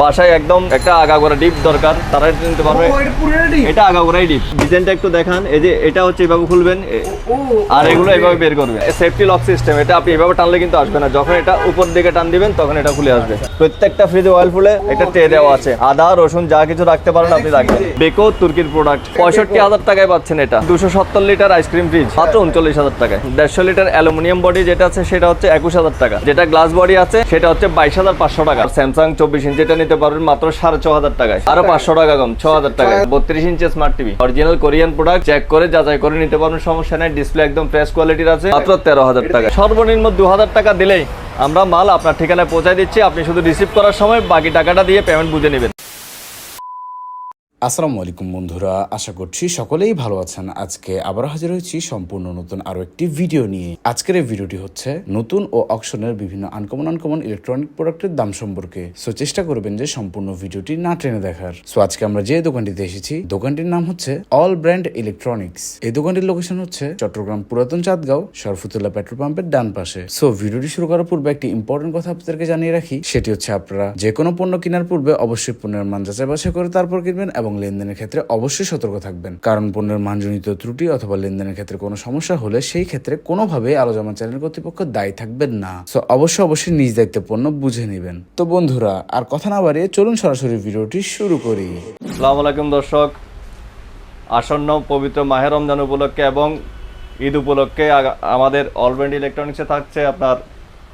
বাসায় একদম একটা আগাগোড়া ডিপ দরকার তারা এটা নিতে পারবে এটা? আগাগোড়াই ডিপ ডিজাইনটা একটু দেখান এই যে এটা হচ্ছে এভাবে খুলবেন আর এগুলো. এভাবে বের করবে। সেফটি লক সিস্টেম এটা আপনি এভাবে টানলে কিন্তু আসবে না। যখন এটা উপর দিকে টান দিবেন তখন এটা খুলে আসবে। প্রত্যেকটা ফ্রিজে অয়েল ফুলে একটা ট্রে দেওয়া আছে। আদা রসুন যা কিছু রাখতে পারেন আপনি রাখবেন। বেকো তুর্কির প্রোডাক্ট পঁয়ষট্টি হাজার টাকায় পাচ্ছেন এটা। দুশো সত্তর লিটার আইসক্রিম ফ্রিজ মাত্র উনচল্লিশ হাজার টাকায়। দেড়শো লিটার অ্যালুমিনিয়াম বডি যেটা আছে সেটা হচ্ছে একুশ হাজার টাকা। যেটা গ্লাস বডি আছে সেটা হচ্ছে বাইশ হাজার পাঁচশো টাকা। স্যামসাং চব্বিশ ইঞ্চি যেটা নিতে পারবেন মাত্র সাড়ে ছ হাজার টাকায়। আরও পাঁচশো টাকা কম ছ হাজার টাকায়। বত্রিশ ইঞ্চি smart TV original Korean product check করে যাচাই করে নিতে পারবেন সমস্যা নেই। ডিসপ্লে একদম ফ্রেশ কোয়ালিটির আছে। মাত্র তেরো হাজার টাকা সর্বনিম্ন দু হাজার টাকা দিলেই আমরা মাল আপনার ঠিকানায় পৌঁছায় দিচ্ছি। আপনি শুধু রিসিভ করার সময় বাকি টাকাটা দিয়ে পেমেন্ট বুঝে নেবেন। আসসালামু আলাইকুম বন্ধুরা, আশা করছি সকলেই ভালো আছেন। আজকে আবার হাজির হয়েছি সম্পূর্ণ নতুন আরও একটি ভিডিও নিয়ে। আজকের এই ভিডিওটি হচ্ছে নতুন ও অকশনের বিভিন্ন আনকমন আনকমন ইলেকট্রনিক প্রোডাক্টের দাম সম্পর্কে। সো চেষ্টা করবেন যে সম্পূর্ণ ভিডিওটি না টেনে দেখার। সো আজকে আমরা যে দোকানটিতে এসেছি, দোকানটির নাম হচ্ছে অল ব্র্যান্ড ইলেকট্রনিক্স এই দোকানটির লোকেশন হচ্ছে চট্টগ্রাম পুরাতন চাঁদগাঁও সরফুতুল্লাহ পেট্রোল পাম্পের ডান পাশে। সো ভিডিওটি শুরু করার পূর্বে একটি ইম্পর্টেন্ট কথা আপনাদেরকে জানিয়ে রাখি। সেটি হচ্ছে আপনারা যে কোনো পণ্য কেনার পূর্বে অবশ্যই পণ্যের মান যাচাই বাছাই করে তারপর কিনবেন এবং লেনদেনের ক্ষেত্রে অবশ্যই সতর্ক থাকবেন। কারণ পণ্যের মানজনিত ত্রুটি অথবা লেনদেনের ক্ষেত্রে কোনো সমস্যা হলে সেই ক্ষেত্রে কোনোভাবে আলোচনা চ্যানেল কর্তৃপক্ষ দায়ী থাকবেন না। সো অবশ্যই অবশ্যই নিজ দায়িত্বে পণ্য বুঝে নেবেন। তো বন্ধুরা, আর কথা না বাড়িয়ে চলুন সরাসরি ভিডিওটি শুরু করি। আসসালামু আলাইকুম দর্শক। আসন্ন পবিত্র মাহের রমজান উপলক্ষে এবং ঈদ উপলক্ষে আমাদের অলরেডি ইলেকট্রনিক্সে থাকছে আপনার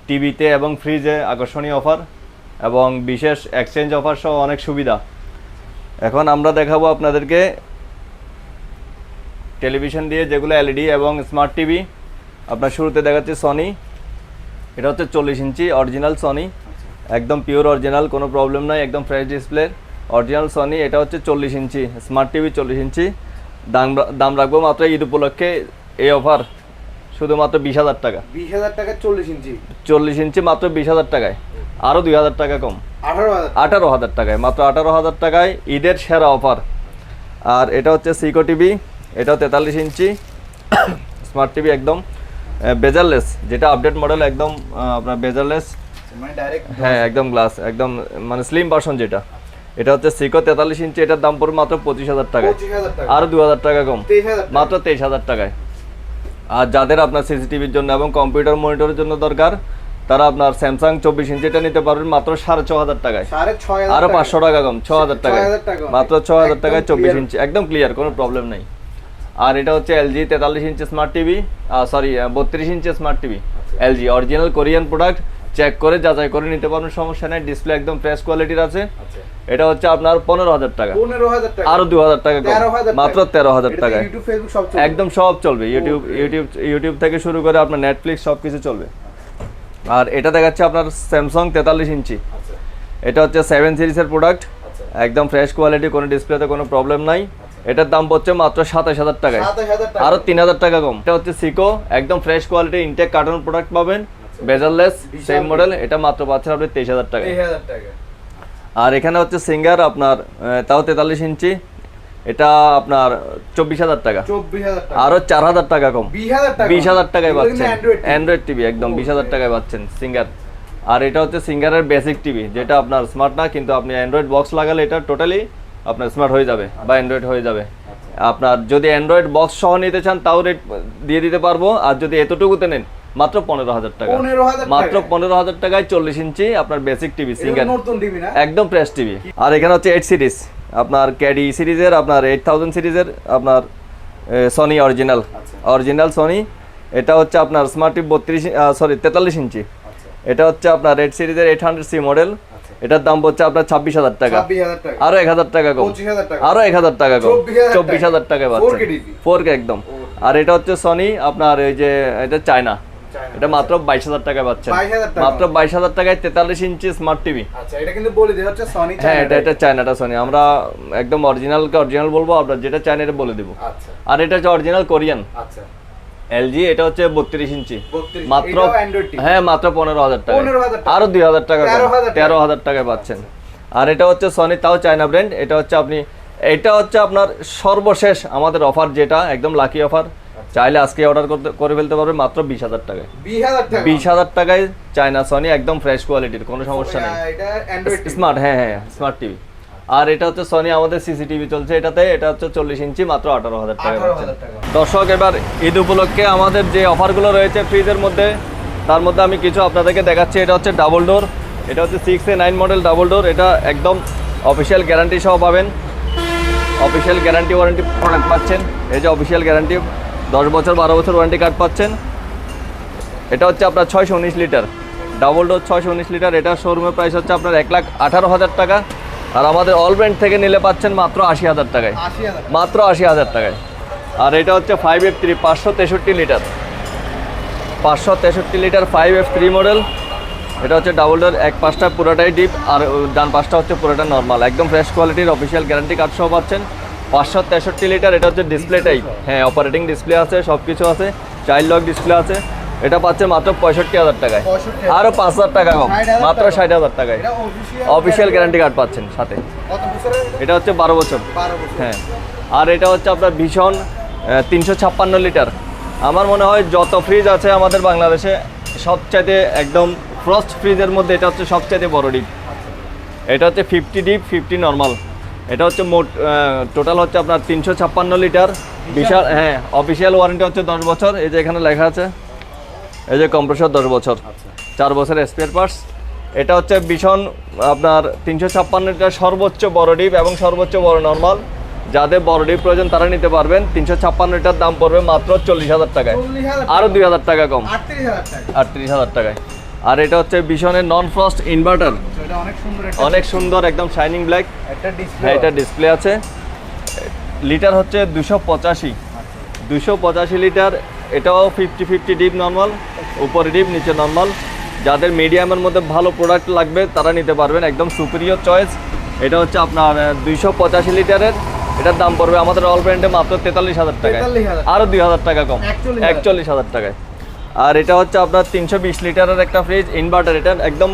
টিভিতে এবং ফ্রিজে আকর্ষণীয় অফার এবং বিশেষ এক্সচেঞ্জ অফার সহ অনেক সুবিধা। এখন আমরা দেখাবো আপনাদেরকে টেলিভিশন দিয়ে যেগুলো এলইডি এবং স্মার্ট টিভি। আপনার শুরুতে দেখাচ্ছে সনি এটা হচ্ছে চল্লিশ ইঞ্চি অরিজিনাল সনি একদম পিওর অরিজিনাল কোনো প্রবলেম নাই একদম ফ্রেশ ডিসপ্লে অরিজিনাল সনি এটা হচ্ছে চল্লিশ ইঞ্চি। স্মার্ট টিভি চল্লিশ ইঞ্চি। দাম দাম রাখব মাত্র ঈদ উপলক্ষে এই অফার শুধুমাত্র বিশ হাজার টাকা। বিশ হাজার টাকা চল্লিশ ইঞ্চি। চল্লিশ ইঞ্চি মাত্র বিশ হাজার টাকায়। আরও দুই হাজার টাকা কম। আঠারো হাজার। টাকায় মাত্র আঠারো হাজার টাকায় ঈদের সেরা অফার। আর এটা হচ্ছে সিকো টিভি এটাও তেতাল্লিশ ইঞ্চি স্মার্ট টিভি একদম বেজারলেস যেটা আপডেট মডেল একদম আপনার বেজারলেস। মানে হ্যাঁ একদম গ্লাস একদম মানে স্লিম ভার্সন যেটা। এটা হচ্ছে সিকো তেতাল্লিশ ইঞ্চি এটার দাম পড়বে মাত্র পঁচিশ হাজার টাকায়। আরও দু হাজার টাকা কম। মাত্র তেইশ হাজার টাকায়। আর যাদের আপনার সিসিটিভির জন্য এবং কম্পিউটার মনিটরের জন্য দরকার তারা আপনার স্যামসাং চব্বিশ ইঞ্চিটা নিতে পারবেন মাত্র সাড়ে ছ হাজার টাকায়। আরও পাঁচশো টাকা কম ছ হাজার টাকায়। 6,000 টাকা। মাত্র ছ হাজার টাকায় চব্বিশ ইঞ্চি একদম ক্লিয়ার কোনো প্রবলেম নেই। আর এটা হচ্ছে এলজি তেতাল্লিশ ইঞ্চি স্মার্ট টিভি সরি বত্রিশ ইঞ্চি smart TV LG original Korean product check করে যাচাই করে নিতে পারবেন সমস্যা নেই ডিসপ্লে একদম ফ্রেশ কোয়ালিটির আছে। আচ্ছা। এটা হচ্ছে আপনার পনেরো হাজার টাকা। টাকা। আরও দু হাজার টাকা কম। তেরো হাজার মাত্র টাকা। তেরো হাজার চলবে। একদম সব চলবে। ইউটিউব ইউটিউব ইউটিউব থেকে শুরু করে আপনার নেটফ্লিক্স সব কিছু চলবে। আর এটা দেখাচ্ছে আপনার স্যামসাং তেতাল্লিশ ইঞ্চি। আচ্ছা। এটা হচ্ছে সেভেন সিরিজের প্রোডাক্ট একদম ফ্রেশ কোয়ালিটি কোনো ডিসপ্লেতে কোনো প্রবলেম নাই। এটার দাম পড়ছে মাত্র সাতাশ হাজার টাকায়। সাতাশ হাজার টাকা। আরও তিন হাজার টাকা কম। এটা হচ্ছে সিকো একদম fresh quality intact carton product পাবেন। বেজারলেস সেম মডেল এটা মাত্র পাচ্ছেন আপনি তেইশ হাজার টাকা তেইশ হাজার টাকা। আর এখানে হচ্ছে সিঙ্গার আপনার তাও তেতাল্লিশ ইঞ্চি। এটা আপনার চব্বিশ হাজার টাকা। আরও চার হাজার টাকা কম। বিশ হাজার টাকায় পাচ্ছেন। অ্যান্ড্রয়েড টিভি একদম বিশ হাজার টাকায় পাচ্ছেন সিঙ্গার আর এটা হচ্ছে সিঙ্গারের বেসিক টিভি যেটা আপনার স্মার্ট না কিন্তু আপনি অ্যান্ড্রয়েড বক্স লাগালে এটা টোটালি আপনার স্মার্ট হয়ে যাবে বা অ্যান্ড্রয়েড হয়ে যাবে। আপনার যদি অ্যান্ড্রয়েড বক্স সহ নিতে চান তাও রেট দিয়ে দিতে পারব। আর যদি এতটুকুতে নেন মাত্র পনেরো হাজার টাকা। মাত্র পনেরো হাজার টাকায় চল্লিশ ইঞ্চি আপনার বেসিক টিভি সিঙ্গার একদম প্রেস টিভি আর এখানে হচ্ছে এইট সিরিজ আপনার ক্যাডি সিরিজের আপনার এইট থাউজেন্ড সিরিজের আপনার সনি অরিজিনাল অরিজিনাল সনি এটা হচ্ছে আপনার স্মার্ট টিভি বত্রিশ সরি তেতাল্লিশ ইঞ্চি। এটা হচ্ছে আপনার রেড সিরিজের এইট হান্ড্রেড সি মডেল এটার দাম পড়ছে আপনার ছাব্বিশ হাজার টাকা। আরও এক হাজার টাকা কম। আরও এক হাজার টাকা কম। চব্বিশ হাজার টাকা। টাকা। পাচ্ছেন। 4K TV ফোর কে একদম। আর এটা হচ্ছে সনি আপনার এই যে এটা চায়না। এটা মাত্র বাইশ হাজার টাকা পাচ্ছেন। 22,000 মাত্র বাইশ হাজার টাকায় তেতাল্লিশ ইঞ্চি স্মার্ট টিভি আচ্ছা এটা কিন্তু বলে দেওয়া হচ্ছে সনি হ্যাঁ এটা এটা চায়নাটা সনি আমরা একদম অরিজিনালকে অরিজিনাল বলব আপনার যেটা চায়না এটা বলে দেবো। আচ্ছা। আর এটা হচ্ছে অরিজিনাল কোরিয়ান আচ্ছা। এলজি এটা হচ্ছে বত্রিশ ইঞ্চি। মাত্র? হ্যাঁ মাত্র পনেরো হাজার টাকা 15,000 টাকা। আরও দুই হাজার টাকা 13,000 টাকা। তেরো হাজার টাকায় পাচ্ছেন। আর এটা হচ্ছে সনি তাও চায়না ব্র্যান্ড এটা হচ্ছে আপনি এটা হচ্ছে আপনার সর্বশেষ আমাদের অফার যেটা একদম লাকি অফার চাইলে আজকে অর্ডার করতে করে ফেলতে পারবে মাত্র বিশ হাজার টাকায়। বিশ হাজার টাকায় চায়না সনি একদম ফ্রেশ কোয়ালিটির কোনো সমস্যা নেই। স্মার্ট হ্যাঁ হ্যাঁ স্মার্ট টিভি আর এটা হচ্ছে সনি আমাদের সিসিটিভি চলছে এটাতে এটা হচ্ছে চল্লিশ ইঞ্চি মাত্র আঠারো হাজার টাকা হাজার টাকা। দর্শক এবার ঈদ উপলক্ষে আমাদের যে অফারগুলো রয়েছে ফ্রিজের মধ্যে তার মধ্যে আমি কিছু আপনাদেরকে দেখাচ্ছি। এটা হচ্ছে ডাবল ডোর এটা হচ্ছে six A nine model double door এটা একদম অফিসিয়াল গ্যারান্টি সহ পাবেন। অফিসিয়াল গ্যারান্টি ওয়ারেন্টি প্রোডাক্ট পাচ্ছেন। এই যে অফিসিয়াল গ্যারান্টি দশ বছর বারো বছর ওয়ারেন্টি কার্ড পাচ্ছেন। এটা হচ্ছে আপনার ছয়শো উনিশ লিটার। ডাবল ডোর ছয়শো উনিশ লিটার। এটা শোরুমের প্রাইস হচ্ছে আপনার এক লাখ আঠারো হাজার টাকা। আর আমাদের অল ব্র্যান্ড থেকে নিলে পাচ্ছেন মাত্র আশি হাজার টাকায়। মাত্র আশি হাজার টাকায়। আর এটা হচ্ছে ফাইভ এফ থ্রি পাঁচশো তেষট্টি লিটার। পাঁচশো তেষট্টি litre five F three model এটা হচ্ছে ডাবল ডোর এক পাঁচটা পুরোটাই ডিপ আর ডান পাঁচটা হচ্ছে পুরোটা নর্মাল একদম ফ্রেশ কোয়ালিটির অফিসিয়াল গ্যারান্টি কার্ড সহ পাচ্ছেন। পাঁচশো তেষট্টি লিটার এটা হচ্ছে ডিসপ্লে টাইপ হ্যাঁ অপারেটিং ডিসপ্লে আছে সব কিছু আছে চাইল্ড লক ডিসপ্লে আছে। এটা পাচ্ছে মাত্র পঁয়ষট্টি হাজার টাকায়। আরও পাঁচ হাজার টাকা কম মাত্র ষাট হাজার টাকায়। অফিসিয়াল গ্যারান্টি কার্ড পাচ্ছেন সাথে। এটা? হচ্ছে বারো বছর। হ্যাঁ। আর এটা হচ্ছে আপনার ভীষণ তিনশো ছাপ্পান্ন লিটার। আমার মনে হয় যত ফ্রিজ আছে আমাদের বাংলাদেশে সবচাইতে একদম ফ্রস্ট ফ্রিজের মধ্যে এটা হচ্ছে সবচাইতে বড় ডিপ এটা হচ্ছে ফিফটি ডিপ ফিফটি নর্মাল এটা হচ্ছে মোট টোটাল হচ্ছে আপনার তিনশো ছাপ্পান্ন লিটার। বিশাল হ্যাঁ অফিসিয়াল ওয়ারেন্টি হচ্ছে দশ বছর। এই যে এখানে লেখা আছে এই যে কম্প্রেসর দশ বছর। চার বছরের স্পেয়ার পার্টস এটা হচ্ছে ভীষণ আপনার তিনশো ছাপ্পান্ন লিটার সর্বোচ্চ বড় ডিপ এবং সর্বোচ্চ বড় নর্মাল যাদের বড় ডিপ প্রয়োজন তারা নিতে পারবেন। তিনশো ছাপ্পান্ন লিটার দাম পড়বে মাত্র চল্লিশ হাজার টাকায়। আরও দুই হাজার টাকা কম। আটত্রিশ হাজার টাকায়। আর এটা হচ্ছে ভীষণের নন ফ্রস্ট ইনভার্টার অনেক সুন্দর একদম শাইনিং ব্ল্যাক এটা ডিসপ্লে আছে। লিটার হচ্ছে দুশো পঁচাশি। দুশো পঁচাশি লিটার এটাও ফিফটি ফিফটি ডিপ নর্মাল উপরে ডিপ নিচে নর্মাল যাদের মিডিয়ামের মধ্যে ভালো প্রোডাক্ট লাগবে তারা নিতে পারবেন। একদম সুপিরিয়র চয়েস এটা হচ্ছে আপনার দুইশো পঁচাশি লিটারের এটার দাম পড়বে আমাদের অল ব্র্যান্ডে মাত্র তেতাল্লিশ হাজার টাকায়। আরও দুই হাজার টাকা কম। একচল্লিশ হাজার টাকায়। আর এটা হচ্ছে আপনার তিনশো বিশ লিটারের একটা ফ্রিজ ইনভার্টার এটা একদম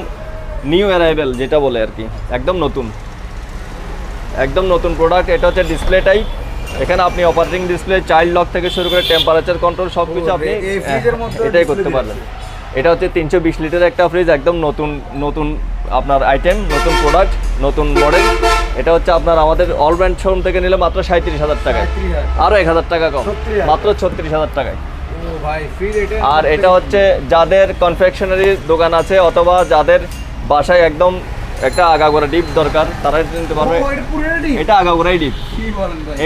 নিউ অ্যারাইভেল যেটা বলে আর কি একদম নতুন। একদম নতুন প্রোডাক্ট এটা হচ্ছে ডিসপ্লে টাইপ এখানে আপনি অপারেটিং ডিসপ্লে চাইল্ড লক থেকে শুরু করে টেম্পারেচার কন্ট্রোল সব কিছু আপনি এটাই করতে পারবেন। এটা হচ্ছে তিনশো বিশ লিটারের একটা ফ্রিজ একদম নতুন নতুন আপনার আইটেম নতুন প্রোডাক্ট নতুন মডেল এটা হচ্ছে আপনার আমাদের অল ব্র্যান্ড শোরুম থেকে নিলে মাত্র সাঁত্রিশ হাজার টাকায়। আরও এক হাজার টাকা কম। মাত্র ছত্রিশ হাজার টাকায়। আর এটা হচ্ছে যাদের কনফেকশনারি দোকান আছে অথবা যাদের বাসায় একদম একটা আগাগোড়া ডিপ দরকার তারা নিতে পারবে। এটা আগাগোড়াই ডিপ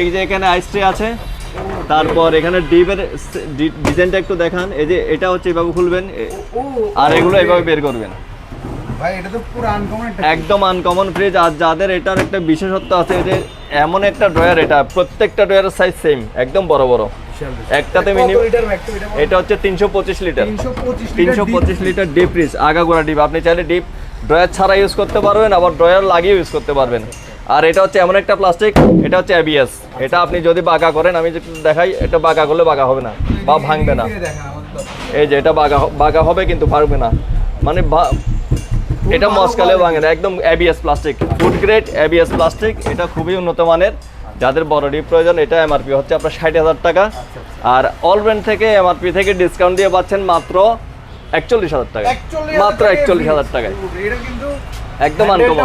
এই যে এখানে আইস ট্রে আছে তারপর এখানে ডিপের ডিজাইনটা একটু দেখান। এই যে এটা হচ্ছে এভাবে খুলবেন আর এগুলো এভাবে বের করবেন। একদম আনকমন ফ্রিজ আর যাদের এটার একটা বিশেষত্ব আছে যে এমন একটা ড্রয়ার এটা প্রত্যেকটা ড্রয়ারের সাইজ সেম একদম বড় বড়। একটাতে মিনিমাম এটা হচ্ছে তিনশো পঁচিশ লিটার তিনশো পঁচিশ লিটার ডিপ ফ্রিজ আগাগোড়া ডিপ আপনি চাইলে ডিপ ড্রয়ার ছাড়া ইউজ করতে পারবেন আবার ড্রয়ার লাগিয়ে ইউজ করতে পারবেন। আর এটা হচ্ছে এমন একটা প্লাস্টিক এটা হচ্ছে অ্যাবিএস এটা আপনি যদি বাঁকা করেন আমি দেখাই এটা বাঁকা করলে বাঁকা হবে না বা ভাঙবে না। এই যে এটা বাঁকা বাঁকা হবে কিন্তু ভাঙবে না। মানে এটা মস্কালে ভাঙে না একদম ABS plastic food grade ABS plastic এটা খুবই উন্নত মানের। যাদের বড় ডিপ প্রয়োজন এটা এমআরপি হচ্ছে আপনার ষাট হাজার টাকা। আর অল ব্র্যান্ড থেকে এমআরপি থেকে ডিসকাউন্ট দিয়ে পাচ্ছেন মাত্র একচল্লিশ হাজার টাকা মাত্র একচল্লিশ হাজার টাকায়। একদম আনকমন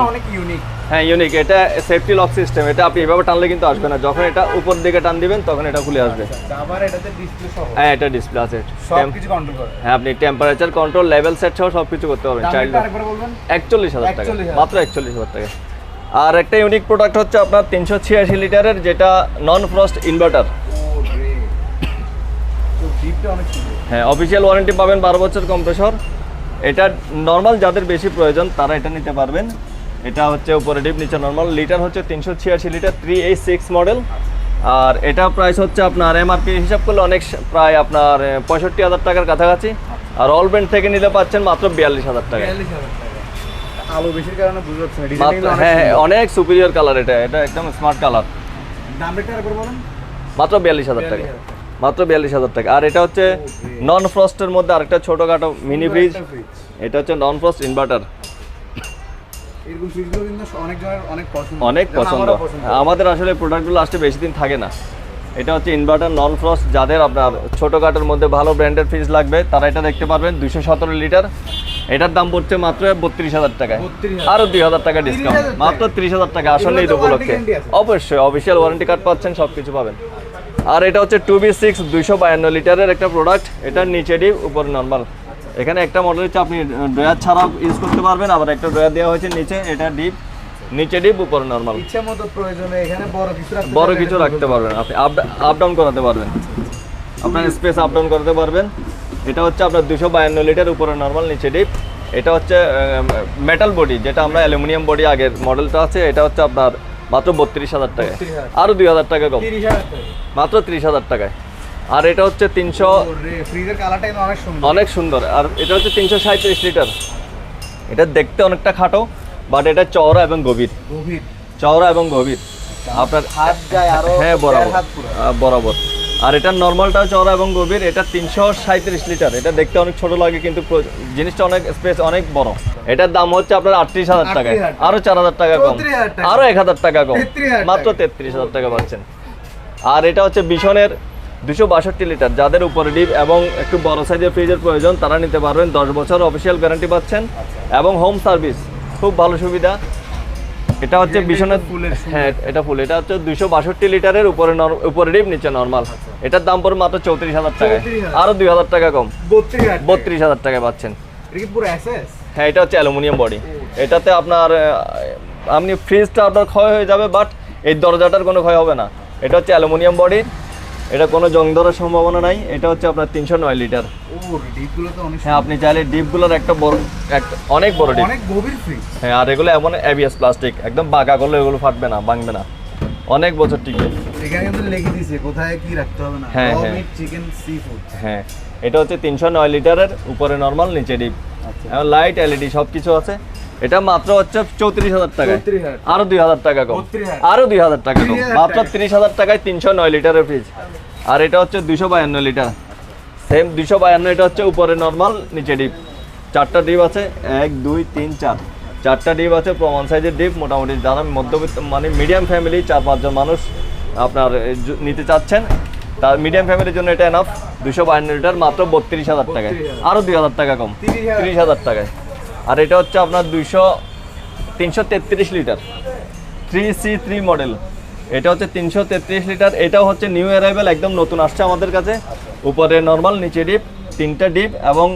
হ্যাঁ ইউনিক এটা সেফটি লক সিস্টেম এটা আপনি এভাবে টানলে কিন্তু আসবে না। যখন এটা উপর দিকে টান দিবেন তখন এটা খুলে আসবে। ডিসপ্লে সহ? হ্যাঁ এটা ডিসপ্লে আছে। হ্যাঁ আপনি টেম্পারেচার কন্ট্রোল লেভেল সেট সহ সব কিছু করতে পারবেন। চাইল্ড একচল্লিশ হাজার টাকা। মাত্র একচল্লিশ হাজার টাকা। আর একটা ইউনিক প্রোডাক্ট হচ্ছে আপনার তিনশো ছিয়াশি লিটারের যেটা নন ফ্রস্ট ইনভার্টার হ্যাঁ অফিসিয়াল ওয়ারেন্টি পাবেন বারো বছর কম্প্রেসর এটা নর্মাল যাদের বেশি প্রয়োজন তারা এটা নিতে পারবেন। এটা হচ্ছে উপরে ডিপ নিচে নর্মাল লিটার হচ্ছে তিনশো ছিয়াশি litre three eight six model আর এটা প্রাইস হচ্ছে আপনার এমআরপি হিসাব করলে অনেক প্রায় আপনার পঁয়ষট্টি হাজার টাকার কাছাকাছি। আর অল ব্র্যান্ড থেকে নিলে পাচ্ছেন মাত্র বিয়াল্লিশ হাজার টাকা। আলো বেশির কারণে বুঝতে মাত্র ডিজাইনটা হ্যাঁ হ্যাঁ অনেক সুপিরিয়র কালার এটা এটা একদম স্মার্ট কালার দাম আরেকবার বলেন। মাত্র বিয়াল্লিশ হাজার টাকা। মাত্র বিয়াল্লিশ হাজার টাকা। আর এটা হচ্ছে নন ফ্রস্টের মধ্যে আরেকটা ছোটোখাটো মিনি ফ্রিজ এটা হচ্ছে নন ফ্রস্ট ইনভার্টার অনেক জনের অনেক পছন্দ। অনেক পছন্দ। পছন্দ। আমাদের আসলে প্রোডাক্টগুলো আসতে বেশি দিন থাকে না। এটা হচ্ছে ইনভার্টার নন ফ্রস্ট যাদের আপনার ছোটোখাটোর মধ্যে ভালো ব্র্যান্ডের ফ্রিজ লাগবে তারা এটা দেখতে পারবেন দুশো সতেরো লিটার এটার দাম পড়ছে মাত্র বত্রিশ হাজার টাকায়। আরও দুই হাজার টাকা ডিসকাউন্ট মাত্র ত্রিশ হাজার টাকা। আসলে ঈদ তো উপলক্ষে। অবশ্যই অফিসিয়াল ওয়ারেন্টি কার্ড পাচ্ছেন সব কিছু পাবেন। আর এটা হচ্ছে টু বি সিক্স দুইশো বায়ান্ন লিটারের একটা প্রোডাক্ট এটার নিচে ডিপ উপরে নর্মাল এখানে একটা মডেল হচ্ছে আপনি ড্রয়ার ছাড়াও ইউজ করতে পারবেন। আবার একটা ড্রয়ার দেওয়া হয়েছে নিচে এটা ডিপ নিচে ডিপ উপরে নর্মাল ইচ্ছা মতো প্রয়োজনে এখানে বড় কিছু রাখতে বড় কিছু রাখতে পারবেন। আপনি আপ ডাউন করাতে পারবেন। আপনার স্পেস আপ ডাউন করাতে পারবেন। এটা হচ্ছে আপনার দুশো বায়ান্ন লিটার উপরে নর্মাল নিচে ডিপ। এটা হচ্ছে মেটাল বডি যেটা আমরা অ্যালুমিনিয়াম বডি আগের মডেলটা আছে। এটা হচ্ছে আপনার মাত্র বত্রিশ হাজার টাকায়। 32,000 আরও দুই হাজার টাকা কম। মাত্র ত্রিশ হাজার টাকায়। আর এটা হচ্ছে তিনশো অনেক সুন্দর। অনেক সুন্দর। আর এটা হচ্ছে তিনশো সাঁত্রিশ লিটার। এটা দেখতে অনেকটা খাটো। বাট এটা চওড়া এবং গভীর। গভীর। চওড়া এবং গভীর। আপনার হাত যায় আরও হ্যাঁ বরাবর। বরাবর। আর এটার নর্মালটাও চওড়া এবং গভীর এটা তিনশো সাঁত্রিশ লিটার। এটা দেখতে অনেক ছোট লাগে কিন্তু জিনিসটা অনেক স্পেস অনেক বড়। এটার দাম হচ্ছে আপনার আটত্রিশ হাজার টাকায়। 38,000 আরও চার হাজার টাকা কম। 34,000 টাকা। আরও এক হাজার টাকা কম। মাত্র তেত্রিশ হাজার টাকা পাচ্ছেন। আর এটা হচ্ছে বিশনের দুশো বাষট্টি লিটার। যাদের উপরে ডিপ এবং একটু বড় সাইজের ফ্রিজের প্রয়োজন তারা নিতে পারবেন। দশ বছর অফিসিয়াল গ্যারান্টি পাচ্ছেন। এবং হোম সার্ভিস খুব ভালো সুবিধা। এটা হচ্ছে ফুলের হ্যাঁ এটা ফুল। এটা হচ্ছে দুইশো বাষট্টি লিটারের উপরে উপরে ডিপ নিচে নর্মাল এটার দাম পড়ে মাত্র চৌত্রিশ হাজার টাকা 34,000 আরও দুই হাজার টাকা কম। বত্রিশ হাজার। টাকা। পাচ্ছেন। হ্যাঁ এটা হচ্ছে অ্যালুমিনিয়াম বডি। এটাতে আপনার আপনি ফ্রিজটা আপনার ক্ষয় হয়ে যাবে বাট এই দরজাটার কোনো ক্ষয় হবে না। এটা হচ্ছে অ্যালুমিনিয়াম বডি। এটা কোনো জং ধরার সম্ভাবনা নাই এটা হচ্ছে আপনার তিনশো নয় লিটার। হ্যাঁ আপনি চাইলে ডিপগুলোর একটা বড় একটা অনেক বড় ডিপ। অনেক গভীর হ্যাঁ আর এগুলো এমন এবিএস প্লাস্টিক একদম বাঁকা করলে এগুলো ফাটবে না ভাঙবে না। অনেক বছর টিকবে এখানে কিন্তু লিখে দিয়েছে কোথায় কি রাখতে হবে না। হ্যাঁ, হ্যাঁ। চিকেন সি ফুড হ্যাঁ এটা হচ্ছে তিনশো নয় লিটারের উপরে নর্মাল নিচে ডিপ। লাইট এলইডি সব কিছু আছে। এটা মাত্র হচ্ছে চৌত্রিশ হাজার টাকায়। আরও দুই হাজার টাকা কম। আরও দুই হাজার টাকা কম। 30,000 মাত্র টাকা। তিরিশ হাজার টাকায় তিনশো নয় লিটারের ফ্রিজ আর এটা হচ্ছে দুশো বায়ান্ন লিটার। সেম দুশো বায়ান্ন এটা হচ্ছে উপরে নর্মাল নিচে ডিপ চারটা ডিপ আছে। এক দুই তিন চার। চারটা ডিপ আছে প্রমাণ সাইজের ডিপ মোটামুটি যারা মধ্যবিত্ত মানে মিডিয়াম ফ্যামিলি চার পাঁচজন মানুষ আপনার নিতে চাচ্ছেন তার মিডিয়াম ফ্যামিলির জন্য এটা এনাফ দুশো বায়ান্ন লিটার মাত্র বত্রিশ হাজার টাকায়। আরও দুই হাজার টাকা কম। তিরিশ হাজার টাকায়। আর এটা হচ্ছে আপনার দুইশো, তিনশো তেত্রিশ litre. Three C three model এটা হচ্ছে তিনশো তেত্রিশ লিটার। এটাও হচ্ছে নিউ অ্যারাইভেল একদম নতুন আসছে আমাদের কাছে। উপরে নর্মাল নিচে ডিপ তিনটা ডিপ এবং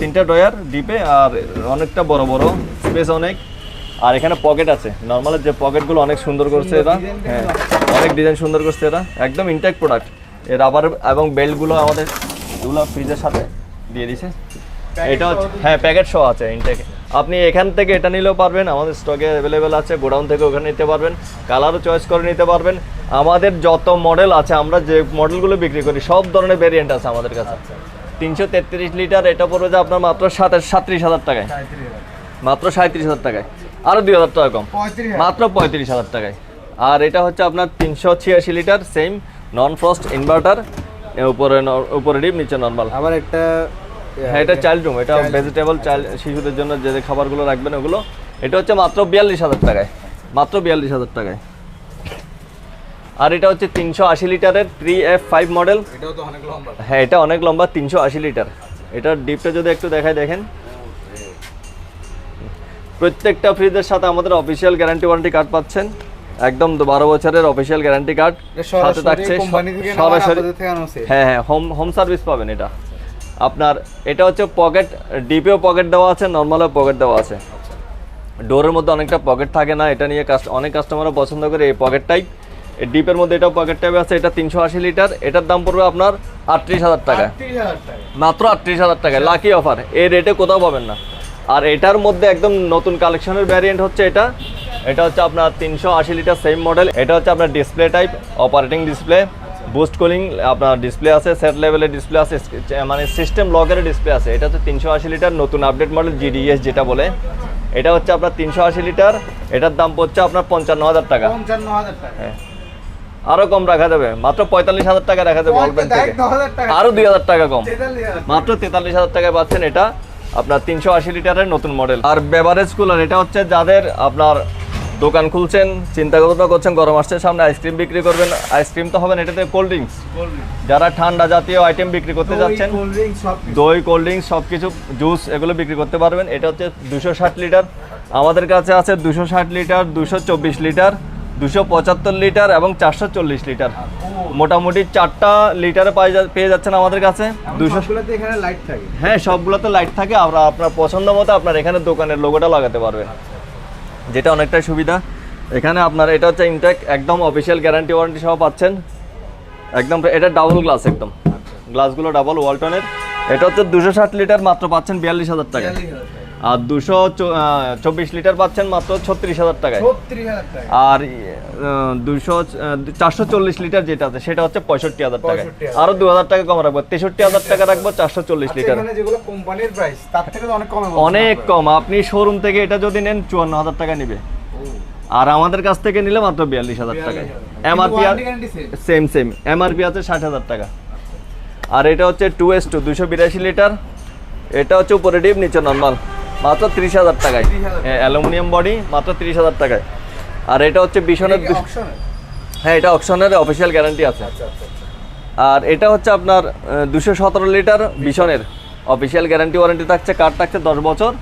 তিনটা ডয়ার ডিপে আর অনেকটা বড় বড় স্পেস অনেক। আর এখানে পকেট আছে। নর্মালের যে পকেটগুলো অনেক সুন্দর করছে এরা। হ্যাঁ অনেক ডিজাইন সুন্দর করছে এরা। একদম ইনটেক প্রোডাক্ট এই রাবার এবং বেল্টগুলো আমাদের দুলা ফ্রিজের সাথে দিয়ে দিছে। এটা হচ্ছে হ্যাঁ প্যাকেট সহ আছে ইনটেক আপনি এখান থেকে এটা নিলেও পারবেন আমাদের স্টকে অ্যাভেলেবেল আছে গোডাউন থেকে ওখানে নিতে পারবেন কালারও চয়েস করে নিতে পারবেন। আমাদের যত মডেল আছে আমরা যে মডেলগুলো বিক্রি করি সব ধরনের ভেরিয়েন্ট আছে আমাদের কাছে। তিনশো তেত্রিশ লিটার এটা পড়বে যে আপনার মাত্র সাতাশ সাত্রিশ হাজার টাকায়। মাত্র সাঁত্রিশ হাজার টাকায়। আরও দুই হাজার টাকা কম। মাত্র পঁয়ত্রিশ হাজার টাকায়। আর এটা হচ্ছে আপনার তিনশো ছিয়াশি litre same non frost inverter উপরে উপরে ডিপ নিচে নর্মাল আবার একটা হ্যাঁ এটা চাইল্ড রুম এটা ভেজিটেবল চাইল্ড শিশুদের জন্য যে যে খাবারগুলো রাখবেন ওগুলো এটা হচ্ছে মাত্র বিয়াল্লিশ হাজার টাকায় মাত্র বিয়াল্লিশ হাজার টাকায়। আর এটা হচ্ছে তিনশো আশি লিটারের থ্রি এফ ফাইভ মডেল হ্যাঁ এটা অনেক লম্বা তিনশো আশি লিটার। এটার ডিপটা যদি একটু দেখায় দেখেন। প্রত্যেকটা ফ্রিজের সাথে আমাদের অফিসিয়াল গ্যারান্টি ওয়ারেন্টি কার্ড পাচ্ছেন। একদম বারো বছরের অফিসিয়াল গ্যারান্টি কার্ড সাথে থাকছে সরাসরি। হ্যাঁ হ্যাঁ হোম হোম সার্ভিস পাবেন এটা। আপনার এটা হচ্ছে পকেট ডিপেও পকেট দেওয়া আছে নর্মালও পকেট দেওয়া আছে। ডোরের মধ্যে অনেকটা পকেট থাকে না এটা নিয়ে কাস্ট অনেক কাস্টমাররা পছন্দ করে এই পকেট টাইপ ডিপের মধ্যে এটাও পকেট টাইপ আছে এটা তিনশো আশি লিটার এটার দাম পড়বে আপনার আটত্রিশ হাজার টাকা। আটত্রিশ হাজার টাকা। মাত্র আটত্রিশ হাজার টাকা লাকি অফার এই রেটে কোথাও পাবেন না। আর এটার মধ্যে একদম নতুন কালেকশনের ভ্যারিয়েন্ট হচ্ছে এটা। এটা হচ্ছে আপনার তিনশো আশি লিটার সেম মডেল এটা হচ্ছে আপনার display type operating display boost cooling আপনার ডিসপ্লে আছে সেট লেভেলের ডিসপ্লে আছে মানে সিস্টেম লকের ডিসপ্লে আছে। এটা হচ্ছে তিনশো আশি লিটার নতুন আপডেট মডেল জিডিএস যেটা বলে। এটা হচ্ছে আপনার তিনশো আশি লিটার এটার দাম পড়ছে আপনার পঞ্চান্ন হাজার টাকা। পঞ্চান্ন হাজার টাকা। হ্যাঁ। আরও কম রাখা যাবে মাত্র পঁয়তাল্লিশ হাজার টাকা রাখা যাবে অল্পেন থেকে। আরও দুই হাজার টাকা কম। মাত্র তেতাল্লিশ হাজার টাকায় পাচ্ছেন এটা আপনার তিনশো আশি লিটারের নতুন মডেল আর বেভারেজ কুলার এটা হচ্ছে যাদের আপনার দোকান খুলছেন চিন্তা ভাবনা করছেন গরম আসছে সামনে আইসক্রিম বিক্রি করবেন। আইসক্রিম তো হবে না এটাতে কোল্ড ড্রিঙ্কস যারা ঠান্ডা জাতীয় আইটেম বিক্রি করতে যাচ্ছেন। দই কোল্ড ড্রিঙ্কস সব কিছু জুস এগুলো বিক্রি করতে পারবেন। এটা হচ্ছে দুশো ষাট লিটার আমাদের কাছে আছে দুশো ষাট লিটার দুশো চব্বিশ লিটার দুশো পঁচাত্তর লিটার এবং চারশো চল্লিশ লিটার মোটামুটি চারটা লিটারে পেয়ে যাচ্ছেন আমাদের কাছে। দুশো এখানে লাইট থাকে। হ্যাঁ সবগুলোতে লাইট থাকে। আমরা আপনার পছন্দ মতো আপনার এখানে দোকানের লোগোটা লাগাতে পারবেন। যেটা অনেকটাই সুবিধা। এখানে আপনার এটা হচ্ছে ইনটেক একদম অফিসিয়াল গ্যারান্টি ওয়ারেন্টি সহ পাচ্ছেন। একদম এটা ডাবল গ্লাস একদম। গ্লাসগুলো ডাবল ওয়ালটনের এটা হচ্ছে দুশো ষাট লিটার মাত্র পাচ্ছেন বিয়াল্লিশ হাজার টাকা। আর দুশো চব্বিশ লিটার পাচ্ছেন মাত্র ছত্রিশ হাজার টাকায়। আর দুশো চারশো চল্লিশ লিটার যেটা আছে সেটা হচ্ছে পঁয়ষট্টি হাজার টাকা 65,000 আরও দু হাজার টাকা কম রাখব। তেষট্টি হাজার টাকা রাখব চারশো চল্লিশ আচ্ছা, লিটার। অনেক কমে আপনি শোরুম থেকে এটা যদি নেন চুয়ান্ন হাজার টাকা নিবে। আর আমাদের কাছ থেকে নিলে মাত্র বিয়াল্লিশ হাজার টাকায়। 42,000 এমআরপি? সেম সেম এমআরপি আছে ষাট হাজার টাকা। আর এটা হচ্ছে টু এস টু দুশো বিরাশি লিটার। এটা হচ্ছে উপরে ডিপ নিচে নর্মাল মাত্র তিরিশ হাজার টাকায়। 30,000 অ্যালুমিনিয়াম বডি মাত্র তিরিশ হাজার টাকায়। আর এটা হচ্ছে বিশনের হ্যাঁ এটা অপশনের অফিসিয়াল গ্যারান্টি আছে। আচ্ছা, আচ্ছা, আচ্ছা। আর এটা হচ্ছে আপনার দুশো সতেরো লিটার বিশনের অফিসিয়াল গ্যারান্টি ওয়ারেন্টি থাকছে কার্ড থাকছে দশ বছর।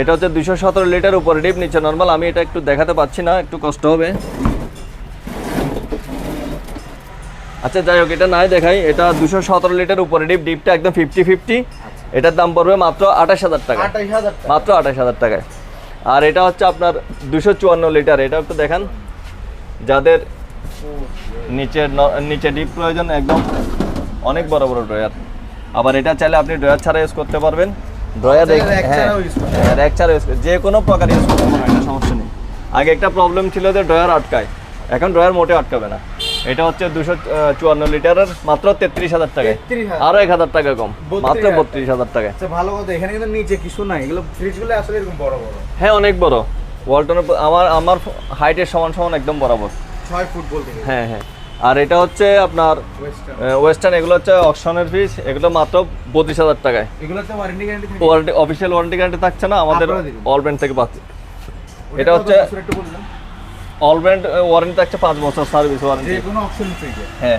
এটা হচ্ছে দুশো সতেরো লিটার উপরে ডিপ নিচে নর্মাল আমি এটা একটু দেখাতে পাচ্ছি না একটু কষ্ট হবে। আচ্ছা যাই হোক এটা নাই দেখাই। এটা দুশো সতেরো লিটার উপরে ডিপ ডিপটা একদম ফিফটি ফিফটি এটার দাম পড়বে মাত্র আঠাশ হাজার টাকা। মাত্র আঠাশ হাজার টাকায়। আর এটা হচ্ছে আপনার দুশো চুয়ান্ন লিটার এটা একটু দেখান। যাদের নিচের নিচে ডিপ প্রয়োজন একদম অনেক বড় বড় ড্রয়ার। আবার এটা চাইলে আপনি ড্রয়ার ছাড়া ইউজ করতে পারবেন। ড্রয়ার rack করতে হ্যাঁ র্যাক ছাড়া ইউজ যে কোনো প্রকার ইউজ করতে পারবেন এটা সমস্যা নেই। আগে একটা প্রবলেম ছিল যে ড্রয়ার আটকায়। এখন ড্রয়ার মোটে আটকাবে না। এটা হচ্ছে দুশো চুয়ান্ন লিটারের মাত্র তেত্রিশ হাজার টাকায় আরও এক হাজার টাকা কম মাত্র বত্রিশ হাজার টাকায় আচ্ছা ভালো কথা। এখানে কিন্তু নিচে কিছু নাই। এগুলো ফ্রিজগুলো আসলে এরকম বড় বড়। হ্যাঁ অনেক বড়। ওয়ালটনের আমার আমার হাইটের সমান সমান একদম বরাবর। ছয় ফুট বলতে হ্যাঁ হ্যাঁ। আর এটা হচ্ছে আপনার ওয়েস্টার্ন এগুলো হচ্ছে অকশনের ফিস এগুলো মাত্র বত্রিশ হাজার টাকায়। এগুলোতে warranty guarantee official warranty guarantee থাকছে না? আমাদের আপনারা অল ব্র্যান্ড থেকে পাচ্ছি। এটা হচ্ছে বছর অল ব্র্যান্ড ওয়ারেন্টি থাকছে পাঁচ বছর সার্ভিস ওয়ারেন্টি কোনো অপশন ফ্রিজে হ্যাঁ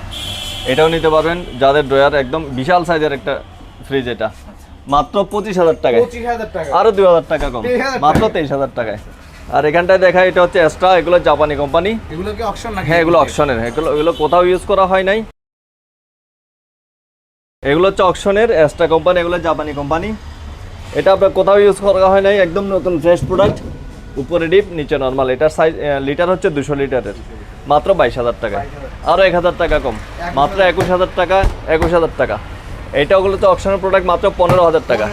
এটাও নিতে পারবেন। যাদের ড্রয়ার একদম বিশাল সাইজের একটা ফ্রিজ এটা। মাত্র পঁচিশ হাজার টাকায়। পঁচিশ হাজার টাকা। আরও দুই হাজার টাকা কম। মাত্র। তেইশ হাজার টাকায়। আর এখানটায় দেখা এটা হচ্ছে এক্সট্রা এগুলো জাপানি কোম্পানি এগুলো কি অপশন হ্যাঁ এগুলো অকশনের এগুলো এগুলো কোথাও ইউজ করা হয় নাই। এগুলো হচ্ছে অপশনের এক্সট্রা কোম্পানি এগুলো জাপানি কোম্পানি এটা আপনার কোথাও ইউজ করা হয় নাই একদম নতুন ফ্রেশ প্রোডাক্ট উপরে ডিপ নিচে নর্মাল এটার সাইজ লিটার হচ্ছে দুশো লিটারের মাত্র বাইশ হাজার টাকা। আরও এক হাজার টাকা কম। মাত্র একুশ হাজার টাকা একুশ হাজার টাকা। এইটা ওগুলো তো অপশনের প্রোডাক্ট মাত্র পনেরো হাজার টাকা।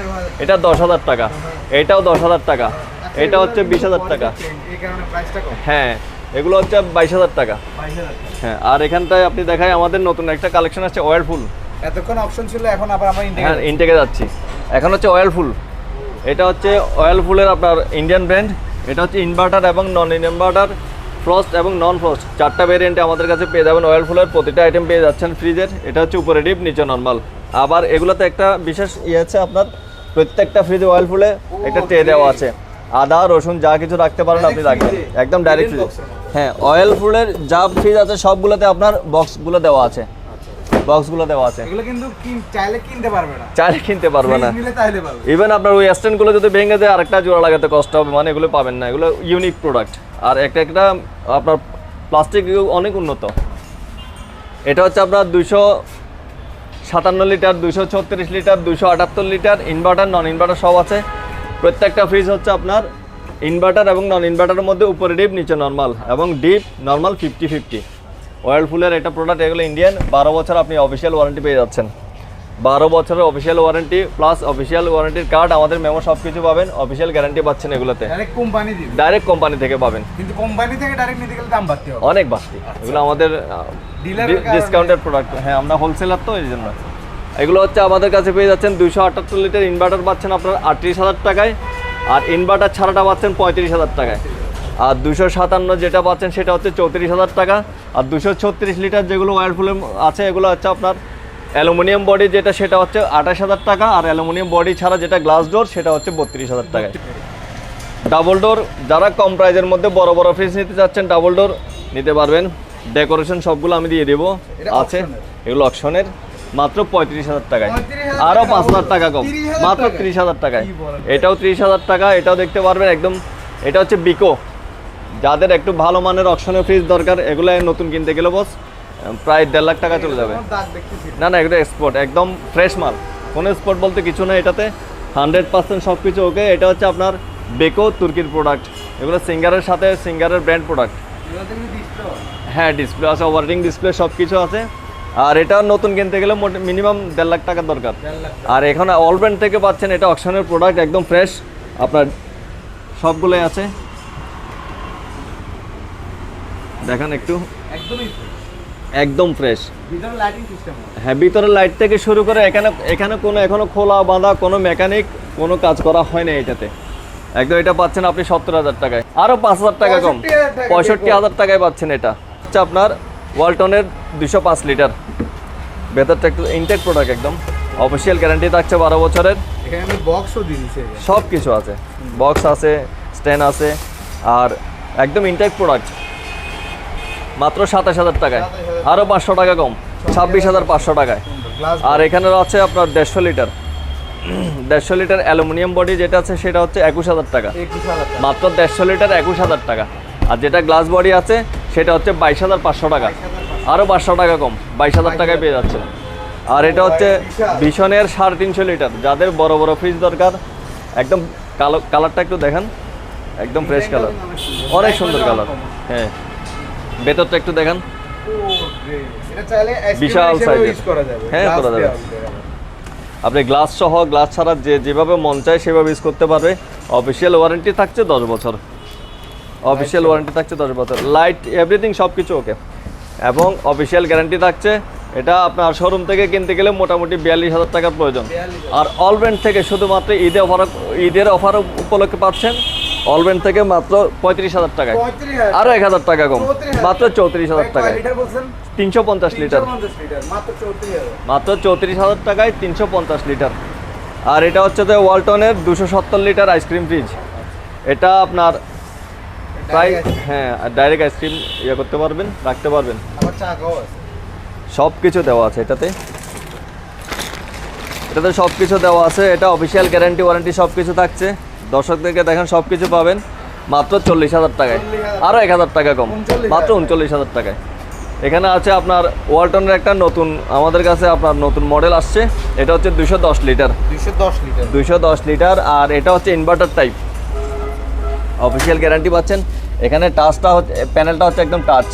এটা দশ হাজার টাকা। এটাও দশ হাজার টাকা। এটা হচ্ছে বিশ হাজার টাকা। হ্যাঁ এগুলো হচ্ছে বাইশ হাজার টাকা। হ্যাঁ আর এখানটায় আপনি দেখায় আমাদের নতুন একটা কালেকশন আছে অয়েল ফুল এতক্ষণ অপশন ছিল এখন আবার আমরা হ্যাঁ ইনটেকে যাচ্ছি। এখন হচ্ছে অয়েল ফুল এটা হচ্ছে অয়েল ফুলের আপনার ইন্ডিয়ান ব্র্যান্ড এটা হচ্ছে ইনভার্টার এবং নন ইনভার্টার ফ্রস্ট এবং নন ফ্রস্ট চারটা ভেরিয়েন্টে আমাদের কাছে পেয়ে যাবেন অয়েল ফুলের, প্রতিটা আইটেম পেয়ে যাচ্ছেন ফ্রিজের এটা হচ্ছে উপরে ডিপ নিচে নর্মাল আবার এগুলোতে একটা বিশেষ ইয়ে আছে আপনার, প্রত্যেকটা ফ্রিজে অয়েল ফুলে একটা ট্রে দেওয়া আছে। আদা, রসুন, যা কিছু রাখতে পারেন আপনি রাখবেন। একদম ডাইরেক্ট ফ্রিজ? হ্যাঁ অয়েল ফুলের যা ফ্রিজ আছে সবগুলোতে আপনার বক্সগুলো দেওয়া আছে। বক্সগুলো দেওয়া আছে। এগুলো কিন্তু চাইলে কিনতে পারবে না। চাইলে কিনতে পারবে না। ইভেন আপনার ওই স্ট্যান্ডগুলো যদি ভেঙে যায় আরেকটা জোড়া লাগাতে কষ্ট হবে মানে এগুলো পাবেন না। এগুলো ইউনিক প্রোডাক্ট আর একটা একটা আপনার প্লাস্টিক অনেক উন্নত। এটা হচ্ছে আপনার দুইশো সাতান্ন লিটার দুইশো ছত্রিশ লিটার দুইশো আটাত্তর লিটার ইনভার্টার নন ইনভার্টার সব আছে। প্রত্যেকটা ফ্রিজ হচ্ছে আপনার ইনভার্টার এবং নন ইনভার্টারের মধ্যে উপরে ডিপ নিচে নর্মাল এবং ডিপ নর্মাল ফিফটি ফিফটি ওয়ার্ল্ড ফুলের এটা প্রোডাক্ট এগুলো ইন্ডিয়ান বারো বছর আপনি অফিসিয়াল ওয়ারেন্টি পেয়ে যাচ্ছেন। বারো বছরের অফিসিয়াল ওয়ারেন্টি প্লাস অফিসিয়াল ওয়ারেন্টির কার্ড আমাদের মেমো সব কিছু পাবেন অফিসিয়াল গ্যারান্টি পাচ্ছেন এগুলোতে। ডাইরেক্ট কোম্পানি থেকে পাবেন। কিন্তু কোম্পানি থেকে ডাইরেক্ট নিতে গেলে দাম বাড়তে হবে। অনেক বাড়তি। এগুলো আমাদের ডিসকাউন্টেড প্রোডাক্ট হ্যাঁ আমরা হোলসেলার তো এই জন্য এগুলো হচ্ছে আমাদের কাছে পেয়ে যাচ্ছেন দুইশো আটাত্তর লিটার ইনভার্টার পাচ্ছেন আপনার আটত্রিশ হাজার টাকায় আর ইনভার্টার ছাড়াটা পাচ্ছেন পঁয়ত্রিশ হাজার টাকায়। আর দুশো সাতান্ন যেটা পাচ্ছেন সেটা হচ্ছে চৌত্রিশ হাজার টাকা। আর দুশো ছত্রিশ লিটার যেগুলো ওয়ারফুলের আছে এগুলো হচ্ছে আপনার অ্যালুমিনিয়াম বডি যেটা সেটা হচ্ছে আঠাশ হাজার টাকা আর অ্যালুমিনিয়াম বডি ছাড়া যেটা গ্লাস ডোর সেটা হচ্ছে বত্রিশ হাজার টাকায় ডাবল ডোর যারা কম প্রাইজের মধ্যে বড় বড় ফ্রিজ নিতে চাচ্ছেন ডাবল ডোর নিতে পারবেন। ডেকোরেশন সবগুলো আমি দিয়ে দেবো। আছে। এগুলো অপশনের মাত্র পঁয়ত্রিশ হাজার টাকায়। আরও পাঁচ হাজার টাকা কম। মাত্র? ত্রিশ হাজার টাকায়। এটাও ত্রিশ হাজার টাকা এটাও দেখতে পারবেন একদম। এটা হচ্ছে বিকো যাদের একটু ভালো মানের অপশনের ফ্রিজ দরকার এগুলো নতুন কিনতে গেলে বস প্রায় দেড় লাখ টাকা চলে যাবে। না না এগুলো এক্সপোর্ট একদম ফ্রেশ মাল। কোনো এক্সপোর্ট বলতে কিছু না এটাতে। হান্ড্রেড পার্সেন্ট সব কিছু ওকে এটা হচ্ছে আপনার বেকো তুর্কির প্রোডাক্ট এগুলো সিঙ্গারের সাথে সিঙ্গারের ব্র্যান্ড প্রোডাক্ট হ্যাঁ ডিসপ্লে আছে ওভারটিং ডিসপ্লে সব কিছু আছে। আর এটা নতুন কিনতে গেলে মিনিমাম দেড় লাখ টাকার দরকার। আর এখানে অল ব্র্যান্ড থেকে পাচ্ছেন এটা অকশনের প্রোডাক্ট একদম ফ্রেশ আপনার সবগুলোই আছে। দেখেন একটু। একদমই একদম ফ্রেশ ভিতরে লাইটিং সিস্টেম হ্যাঁ। ভিতরের লাইট থেকে শুরু করে এখানে এখানে কোনো এখনও খোলা বাঁধা কোনো মেকানিক কোনো কাজ করা হয় না এটাতে। একদম এটা পাচ্ছেন আপনি সত্তর হাজার টাকায়। আরও পাঁচ হাজার টাকা কম। 65,000 পঁয়ষট্টি হাজার টাকায় পাচ্ছেন এটা। হচ্ছে আপনার ওয়ালটনের দুশো পাঁচ লিটার। ভেতরটা একটু ইনটেক প্রোডাক্ট একদম। অফিসিয়াল গ্যারান্টি থাকছে বারো বছরের। বক্সও দিয়ে দিচ্ছি। সব কিছু আছে। বক্স আছে স্ট্যান্ড আছে আর একদম ইনটেক প্রোডাক্ট মাত্র সাতাশ হাজার টাকায়। আরও পাঁচশো টাকা কম ছাব্বিশ হাজার পাঁচশো টাকায়। আর এখানে আছে আপনার দেড়শো লিটার। দেড়শো লিটার অ্যালুমিনিয়াম বডি যেটা আছে সেটা হচ্ছে একুশ হাজার টাকা। মাত্র দেড়শো লিটার একুশ হাজার টাকা। আর যেটা গ্লাস বডি আছে সেটা হচ্ছে বাইশ হাজার পাঁচশো টাকা। আরও পাঁচশো টাকা কম বাইশ হাজার টাকায় পেয়ে যাচ্ছে। আর এটা হচ্ছে ভীষণের সাড়ে তিনশো লিটার। যাদের বড় বড় ফ্রিজ দরকার একদম কালো কালারটা একটু দেখেন। একদম ফ্রেশ কালার অনেক সুন্দর। কালার হ্যাঁ। ভেতরটা একটু দেখেন। বিশাল যাবে। হ্যাঁ, করা যাবে। আবার। আপনি গ্লাস সহ গ্লাস ছাড়া যে যেভাবে মন চায় সেভাবে ইউজ করতে পারবে। অফিসিয়াল ওয়ারেন্টি থাকছে দশ বছর। অফিসিয়াল ওয়ারেন্টি থাকছে দশ বছর। লাইট এভরিথিং সব কিছু ওকে এবং অফিসিয়াল গ্যারান্টি থাকছে এটা আপনার শোরুম থেকে কিনতে গেলে মোটামুটি বিয়াল্লিশ হাজার টাকার প্রয়োজন। আর অল ব্র্যান্ড থেকে শুধুমাত্র ঈদে অফার ঈদের অফার উপলক্ষে পাচ্ছেন অল ব্র্যান্ড থেকে মাত্র পঁয়ত্রিশ হাজার টাকায়। 35,000 আরও এক হাজার টাকা কম। মাত্র চৌত্রিশ হাজার টাকায়। তিনশো পঞ্চাশ লিটার। মাত্র চৌত্রিশ হাজার। টাকায় তিনশো পঞ্চাশ লিটার। আর এটা হচ্ছে যে ওয়ালটনের দুশো সত্তর লিটার আইসক্রিম ফ্রিজ। এটা আপনার প্রায় হ্যাঁ ডাইরেক্ট আইসক্রিম ইয়ে করতে পারবেন রাখতে পারবেন। সব কিছু দেওয়া আছে এটাতে। এটাতে সব কিছু দেওয়া আছে। এটা অফিসিয়াল গ্যারান্টি ওয়ারেন্টি সব কিছু থাকছে। দর্শকদেরকে দেখেন সব কিছু পাবেন। মাত্র চল্লিশ হাজার টাকায়। আরও এক হাজার টাকা কম। মাত্র উনচল্লিশ হাজার টাকায়। এখানে আছে আপনার ওয়ালটনের একটা নতুন আমাদের কাছে আপনার নতুন মডেল আসছে। এটা হচ্ছে দুশো দশ লিটার। 210 লিটার। দুশো দশ লিটার আর এটা হচ্ছে ইনভার্টার টাইপ অফিসিয়াল গ্যারান্টি পাচ্ছেন। এখানে টাচটা হচ্ছে প্যানেলটা হচ্ছে একদম টাচ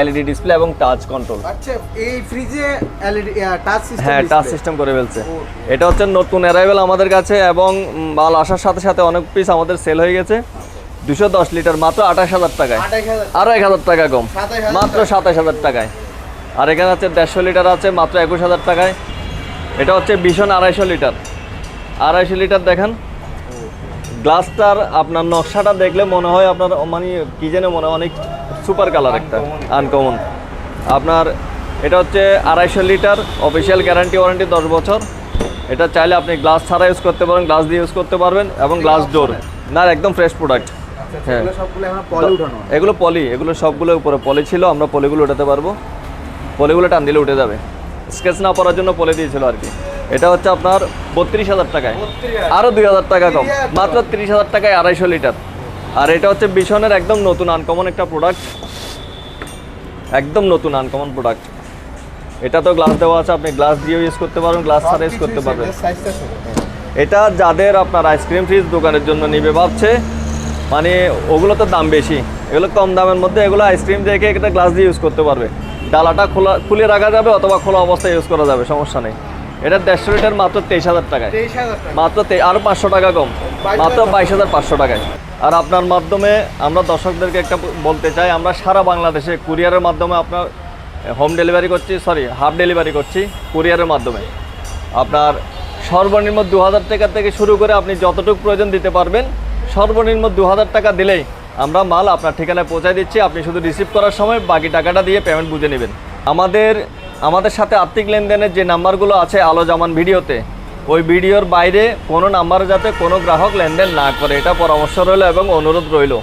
এলইডি ডিসপ্লে এবং টাচ কন্ট্রোল আচ্ছা এই ফ্রিজে এলইডি টাচ সিস্টেম হ্যাঁ টাচ সিস্টেম করে ফেলছে। এটা হচ্ছে নতুন অ্যারাইভেল আমাদের কাছে এবং মাল আসার সাথে সাথে অনেক পিস আমাদের সেল হয়ে গেছে। দুশো দশ লিটার মাত্র আঠাশ হাজার টাকায়। 28000 আরও এক হাজার টাকা কম। মাত্র সাতাশ হাজার টাকায়। আর এখানে হচ্ছে দেড়শো লিটার আছে মাত্র একুশ হাজার টাকায়। এটা হচ্ছে ভীষণ আড়াইশো লিটার আড়াইশো লিটার দেখেন। গ্লাসটার আপনার নকশাটা দেখলে মনে হয় আপনার মানে কি যেন মনে হয় অনেক সুপার কালার একটা আনকমন আপনার এটা হচ্ছে আড়াইশো লিটার অফিসিয়াল গ্যারান্টি ওয়ারেন্টি দশ বছর। এটা চাইলে আপনি গ্লাস ছাড়া ইউজ করতে পারেন গ্লাস দিয়ে ইউজ করতে পারবেন এবং গ্লাস ডোর না একদম ফ্রেশ প্রোডাক্ট আচ্ছা হ্যাঁ। এগুলো পলি এগুলো সবগুলো উপরে পলি ছিল আমরা পলিগুলো উঠাতে পারব। পলিগুলো টান দিলে উঠে যাবে। স্কেচ না পড়ার জন্য পলি দিয়েছিল আর কি। এটা হচ্ছে আপনার বত্রিশ হাজার টাকায়। আরও দুই হাজার টাকা কম। মাত্র তিরিশ হাজার টাকায় আড়াইশো লিটার। আর এটা হচ্ছে বিশনের একদম নতুন আনকমন একটা প্রোডাক্ট একদম নতুন আনকমন প্রোডাক্ট এটা তো গ্লাস দেওয়া আছে আপনি গ্লাস দিয়েও ইউজ করতে পারবেন গ্লাস ছাড়া ইউজ করতে পারবেন। এটা যাদের আপনার আইসক্রিম ফ্রিজ দোকানের জন্য নিবে ভাবছে মানে ওগুলো তো দাম বেশি। এগুলো কম দামের মধ্যে এগুলো আইসক্রিম রেখে একটা গ্লাস দিয়ে ইউজ করতে পারবে। ডালাটা খোলা খুলে রাখা যাবে অথবা খোলা অবস্থায় ইউজ করা যাবে সমস্যা নেই। এটা দেড়শো লিটার মাত্র তেইশ হাজার টাকায়। মাত্র তে- আরও পাঁচশো টাকা কম। মাত্র বাইশ হাজার পাঁচশো টাকায়। আর আপনার মাধ্যমে আমরা দর্শকদেরকে একটা বলতে চাই, আমরা সারা বাংলাদেশে কুরিয়ারের মাধ্যমে আপনার হোম ডেলিভারি করছি সরি হাফ ডেলিভারি করছি কুরিয়ারের মাধ্যমে। আপনার সর্বনিম্ন দু হাজার টাকা থেকে শুরু করে আপনি যতটুকু প্রয়োজন দিতে পারবেন, সর্বনিম্ন দু হাজার টাকা দিলেই আমরা মাল আপনার ঠিকানায় পৌঁছায় দিচ্ছি। আপনি শুধু রিসিভ করার সময় বাকি টাকাটা দিয়ে পেমেন্ট বুঝে নেবেন। আমাদের আমাদের সাথে আর্থিক লেনদেনের যে নাম্বারগুলো আছে আলো জামান ভিডিওতে ওই ভিডিওর বাইরে কোনো নাম্বার যাতে কোনো গ্রাহক লেনদেন না করে, এটা পরামর্শ রইল এবং অনুরোধ রইল।